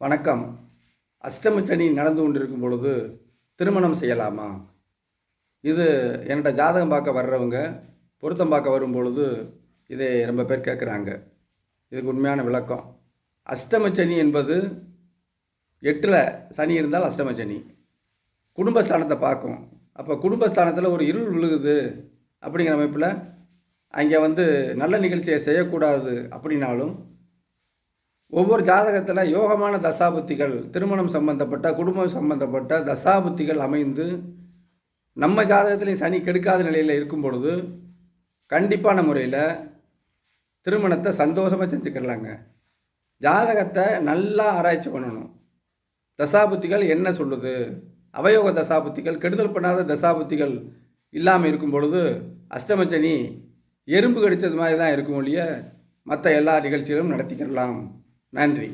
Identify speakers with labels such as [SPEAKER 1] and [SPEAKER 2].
[SPEAKER 1] வணக்கம். அஷ்டமச்சனி நடந்து கொண்டிருக்கும் பொழுது திருமணம் செய்யலாமா? இது என்னோட ஜாதகம் பார்க்க வர்றவங்க பொருத்தம் பார்க்க வரும் பொழுது இதை ரொம்ப பேர் கேட்குறாங்க. இதுக்கு உண்மையான விளக்கம். அஷ்டமச்சனி என்பது எட்டில் சனி இருந்தால் அஷ்டமச்சனி. குடும்பஸ்தானத்தை பார்க்கும். அப்போ குடும்பஸ்தானத்தில் ஒரு இருள் விழுகுது அப்படிங்கிற அமைப்பில் அங்கே வந்து நல்ல நிகழ்ச்சியை செய்யக்கூடாது அப்படின்னாலும் ஒவ்வொரு ஜாதகத்தில் யோகமான தசாபுத்திகள் திருமணம் சம்பந்தப்பட்ட குடும்பம் சம்பந்தப்பட்ட தசாபுத்திகள் அமைந்து நம்ம ஜாதகத்திலையும் சனி கெடுக்காத நிலையில் இருக்கும் பொழுது கண்டிப்பான முறையில் திருமணத்தை சந்தோஷமாக செஞ்சுக்கிடலாங்க ஜாதகத்தை நல்லா ஆராய்ச்சி பண்ணணும். தசாபுத்திகள் என்ன சொல்லுது? அவயோக தசாபுத்திகள் கெடுதல் பண்ணாத தசாபுத்திகள் இல்லாமல் இருக்கும் பொழுது அஷ்டமச்சனி எறும்பு கடித்தது மாதிரி தான் இருக்கும் ஒழிய மற்ற எல்லா நிகழ்ச்சிகளும் நடத்திக்கிடலாம். நன்றி